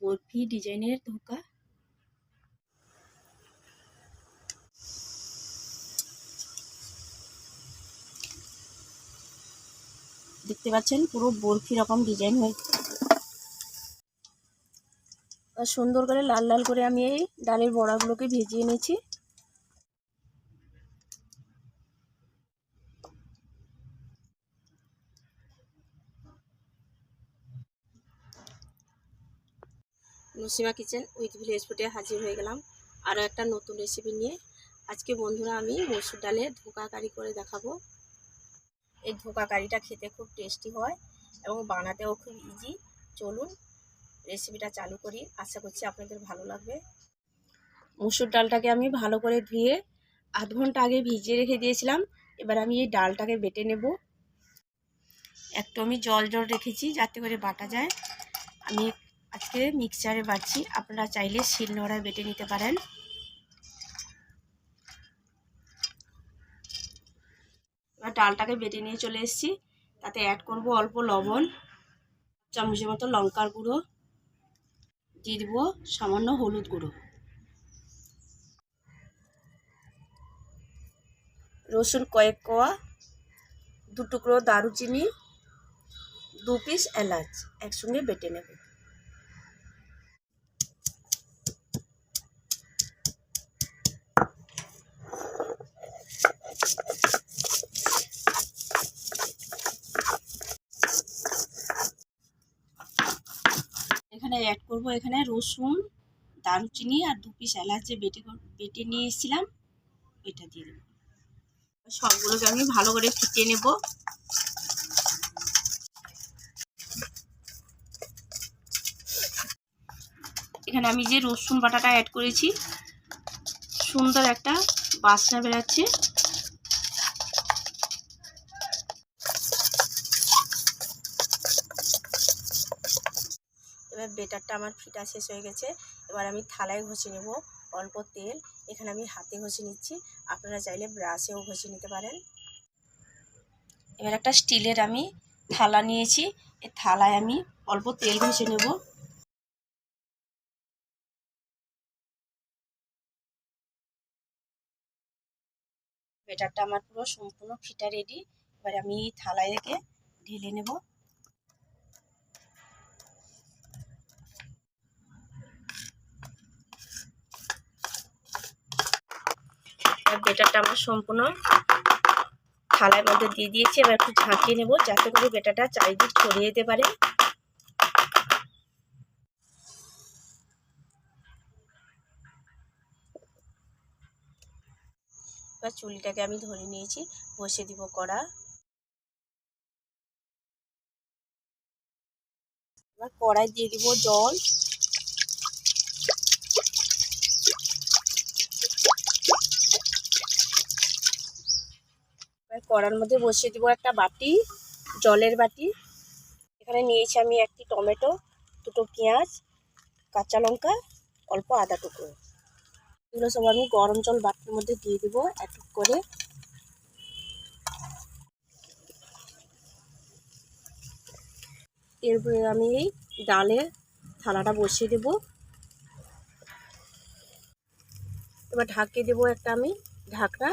বরফি ডিজাইনের ধোকা? দেখতে পাচ্ছেন, পুরো বরফি রকম ডিজাইন হয়েছে সুন্দর করে লাল লাল করে আমি এই ডালের বড়াগুলোকে ভেজিয়ে নিয়েছি। নসিমা কিচেন উইথ ভিলেজ ফুটে হাজির হয়ে গেলাম। আরও একটা নতুন রেসিপি নিয়ে। আজকে বন্ধুরা আমি মসুর ডালে ধোকা কারি করে দেখাবো। এই ধোকা কারিটা খেতে খুব টেস্টি হয় এবং বানাতেও খুব ইজি চলুন রেসিপিটা চালু করি। আশা করছি আপনাদের ভালো লাগবে। মুসুর ডালটাকে আমি ভালো করে ধুয়ে আধ ঘণ্টা আগে ভিজিয়ে রেখে দিয়েছিলাম। এবার আমি এই ডালটাকে বেটে নেব। একটু আমি জল জল রেখেছি যাতে করে বাটা যায়। আমি আজকে মিক্সচারে বাড়ছি। আপনারা চাইলে শিল নোড়ায় বেটে নিতে পারেন। এবার ডালটাকে বেটে নিয়ে চলে এসেছি। তাতে অ্যাড করব অল্প লবণ, চামচের মতো লঙ্কার গুঁড়ো, দিয়ে দেবো সামান্য হলুদ গুঁড়ো। রসুন কয়েক কোয়া দু টুকরো দারুচিনি, দু পিস এলাচ একসঙ্গে বেটে নেব। অ্যাড করব এখানে রসুন, দারুচিনি আর দু পিস এলাচ যে বেটে বেটে নিয়ে এসেছিলাম এটা দিয়ে দেবো। সবগুলোকে আমি ভালো করে ফুটিয়ে নেব। এখানে আমি যে রসুন বাটাটা অ্যাড করেছি, সুন্দর একটা বাসনা বেরাচ্ছে বেটারটা আমার ফিটা শেষ হয়ে গেছে। এবার আমি থালায় ঘষে নেব অল্প তেল। এখানে আমি হাতে ঘষে নিচ্ছি। আপনারা চাইলে ব্রাশেও ঘষে নিতে পারেন। এবার একটা স্টিলের আমি থালা নিয়েছি। এই থালায় আমি অল্প তেল ঘষে নেব। বেটারটা আমার পুরো সম্পূর্ণ ফিটা রেডি। এবার আমি থালায় রেখে ঢেলে নেব। বেটারটা আমার সম্পূর্ণ থালার মধ্যে দিয়ে দিয়েছি। এবার একটু ঝাঁকিয়ে নেব যাতে করে বেটাটা চারিদিক ছড়িয়ে যেতে পারে। এবার চুলিটাকে আমি ধরে নিয়েছি বসে দিব কড়া। এবার কড়াই দিয়ে দিব জল। কড়ার মধ্যে বসিয়ে দিব একটা বাটি, জলের বাটি। এখানে নিয়েছি আমি একটি টমেটো, দুটো পেঁয়াজ, কাঁচা লঙ্কা, অল্প আদা টুকরো। এগুলো সব আমি গরম জল বাটির মধ্যে দিয়ে দেবো এক করে। এরপরে আমি এই ডালের থালাটা বসিয়ে দেব। এবার ঢাকিয়ে দেবো একটা আমি ঢাকনা।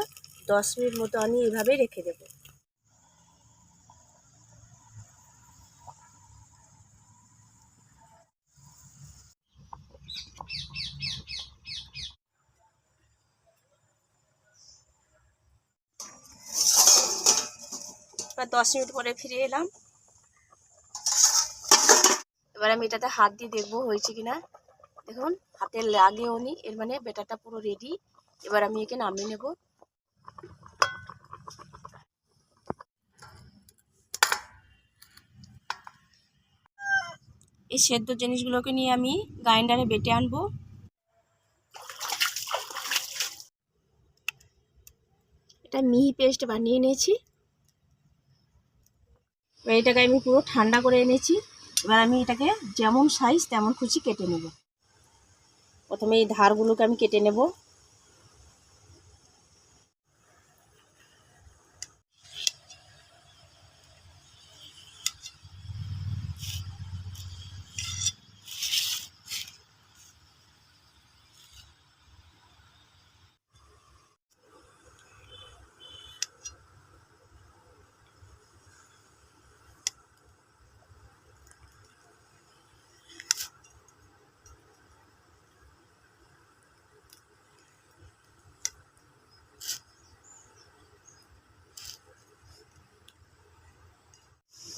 দশ মিনিট মতো আমি এইভাবে রেখে দেব। এবার দশ মিনিট পরে ফিরে এলাম। এবার আমি এটাতে হাত দিয়ে দেখব হয়েছে কিনা। দেখুন, হাতে লাগেও নি এর মানে বেটারটা পুরো রেডি এবার আমি একে নামিয়ে নেব। এই সেদ্ধ জিনিসগুলোকে নিয়ে আমি গ্রাইন্ডারে বেটে আনব। এটা মিহি পেস্ট বানিয়ে নিয়েছি এবার এটাকে আমি পুরো ঠান্ডা করে এনেছি। এবার আমি এটাকে যেমন সাইজ তেমন খুশি কেটে নেব। প্রথমে এই ধারগুলোকে আমি কেটে নেব।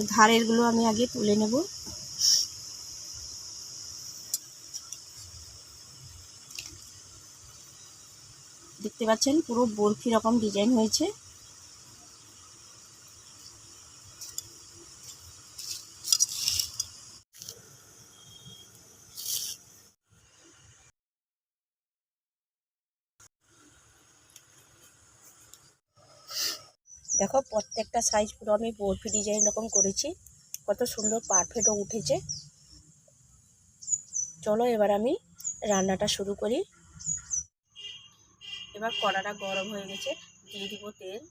ধারেরগুলো আমি আগে তুলে নেব। দেখতে পাচ্ছেন পুরো বরফি রকম ডিজাইন হয়েছে। দেখো প্রত্যেকটা সাইজ পুরো আমি বরফি ডিজাইন রকম করেছি। কত সুন্দর পারফেক্টও উঠেছে। চলো এবার আমি রান্নাটা শুরু করি। এবার কড়াটা গরম হয়ে গেছে, দিয়ে দিব তেল।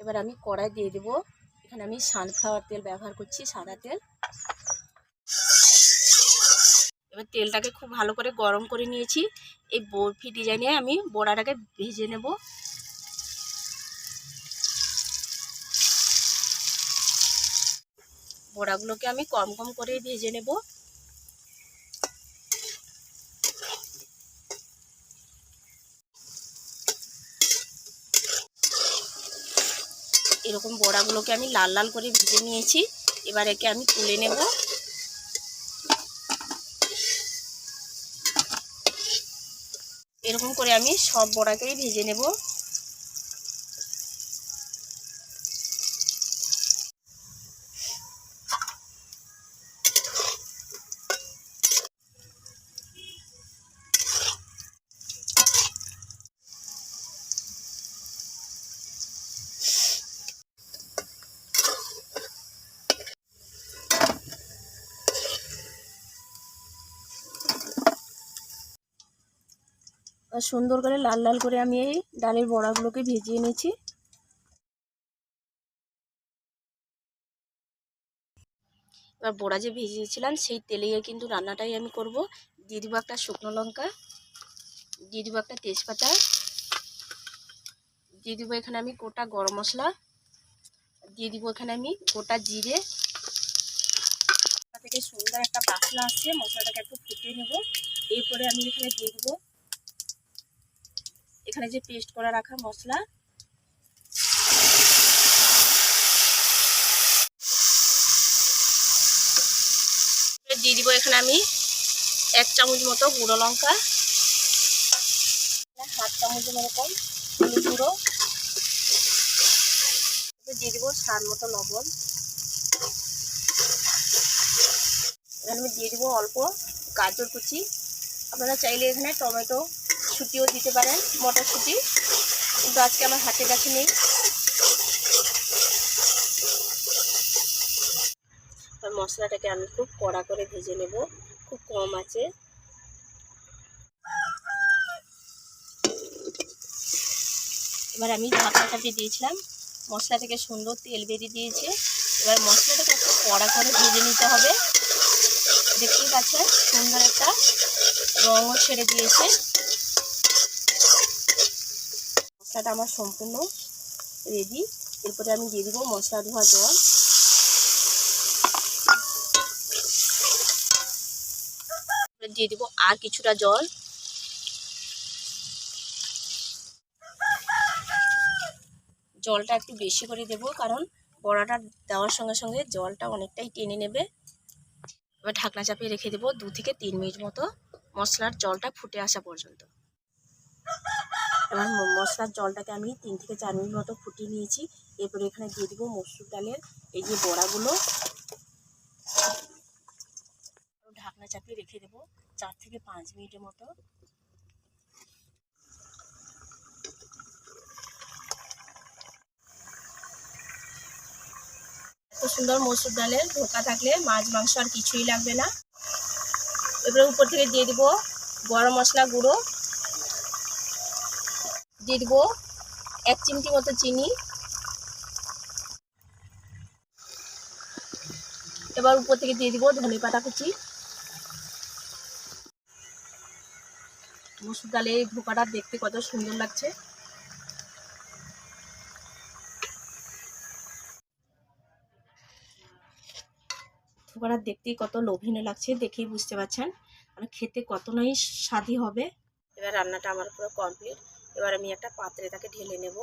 এবার আমি কড়াই দিয়ে দিব, এখানে আমি সানফ্লাওয়ার তেল ব্যবহার করছি, সাদা তেল। এবার তেলটাকে খুব ভালো করে গরম করে নিয়েছি। এই বরফি ডিজাইনে আমি বড়াটাকে ভেজে নেব। বড়াগুলোকে আমি কম কম করে ভেজে নেব। এরকম বড়াগুলোকে আমি লাল লাল করে ভেজে নিয়েছি। এবার একে আমি তুলে নেব। এরকম করে আমি সব বড়াকেই ভেজে নেব। সুন্দর করে লাল লাল করে আমি এই ডালের বড়াগুলোকে ভেজিয়ে নিয়েছি। এবার বড়া যে ভেজিয়েছিলাম, সেই তেলেই কিন্তু রান্নাটাই আমি করব। দিয়ে দিব একটা শুকনো লঙ্কা, দিয়ে দিব একটা তেজপাতা, দিয়ে দিব এখানে আমি গোটা গরম মশলা, দিয়ে দিব এখানে আমি গোটা জিরে। থেকে সুন্দর একটা বাসনা আসছে, মশলাটাকে একটু ফুটিয়ে নেব। এরপরে আমি এখানে দিয়ে দিব এখানে যে পেস্ট করা রাখা মশলা দিয়ে দিব এখানে আমি এক চামচ মতো গুঁড়ো লঙ্কা, হাফ চামচ এরকম গুঁড়ো দিয়ে দিব স্বাদ মতো লবণ। আমি দিয়ে দিব অল্প গাজর কুচি। আপনারা চাইলে এখানে টমেটো ছুটিও দিতে পারেন, মটরশুঁটি। কিন্তু আজকে আমার হাতের কাছে নেই। মশলাটাকে আমি খুব কড়া করে ভেজে নেব। খুব কম আছে। এবার আমি ঢাকা চাপিয়ে দিয়েছিলাম, মশলা থেকে সুন্দর তেল বেরিয়ে দিয়েছে। এবার মশলাটাকে একটু কড়া করে ভেজে নিতে হবে। দেখতেই পাচ্ছেন, সুন্দর একটা রঙও ছেড়ে দিয়েছে। মশলাটা আমার সম্পূর্ণ রেডি এরপরে আমি দিয়ে দিব মশলা ধোয়া জল। দিয়ে দিব আর কিছুটা জল। জলটা একটু বেশি করে দেব, কারণ বড়াটা দেওয়ার সঙ্গে সঙ্গে জলটা অনেকটাই টেনে নেবে। এবার ঢাকনা চাপিয়ে রেখে দেবো দু থেকে তিন মিনিট মতো মশলার জলটা ফুটে আসা পর্যন্ত। এবার মশলার জলটাকে আমি তিন থেকে চার মিনিট মতো ফুটিয়ে নিয়েছি। এরপরে এখানে দিয়ে দিব মসুর ডালের এই যে বড়াগুলো। ঢাকনা চাপিয়ে রেখে দেবো চার থেকে পাঁচ মিনিটের মতো। সুন্দর মসুর ডালের ধোকা থাকলে মাছ, মাংস আর কিছুই লাগবে না। এবারে উপর থেকে দিয়ে দিব গরম মশলা গুঁড়ো। দিয়ে দিব এক চিমটি মতো চিনি। এবার উপর থেকে দিয়ে দিব ধনে পাতা কুচি। মসুর ডালে এই ধোকাটা দেখতে কত সুন্দর লাগছে। ধোকাটা দেখতেই কত লোভনীয় লাগছে, দেখেই বুঝতে পারছেন। আর খেতে কত নাই স্বাদই হবে। এবার রান্নাটা আমার পুরো কমপ্লিট এবার আমি একটা পাত্রে তাকে ঢেলে নেব।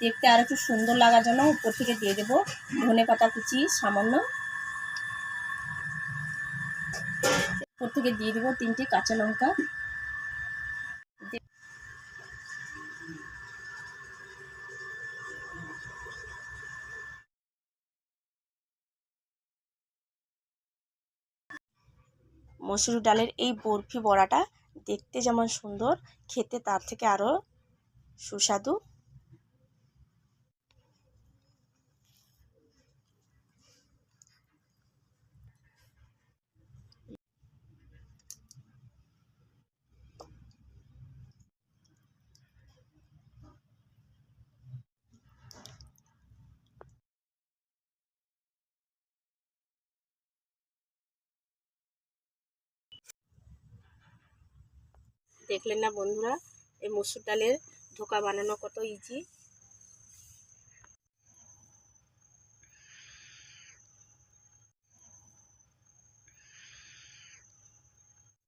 দেখতে আর একটু সুন্দর লাগার জন্য উপর থেকে দিয়ে দেবো ধনে পাতা কুচি সামান্য। উপর থেকে দিয়ে দেবো তিনটে কাঁচা লঙ্কা। মসুর ডালের এই বরফি বড়াটা দেখতে যেমন সুন্দর খেতে তার থেকে আরও সুস্বাদু। দেখলেন না বন্ধুরা এই মসুর ডালের ধোকা বানানো কত ইজি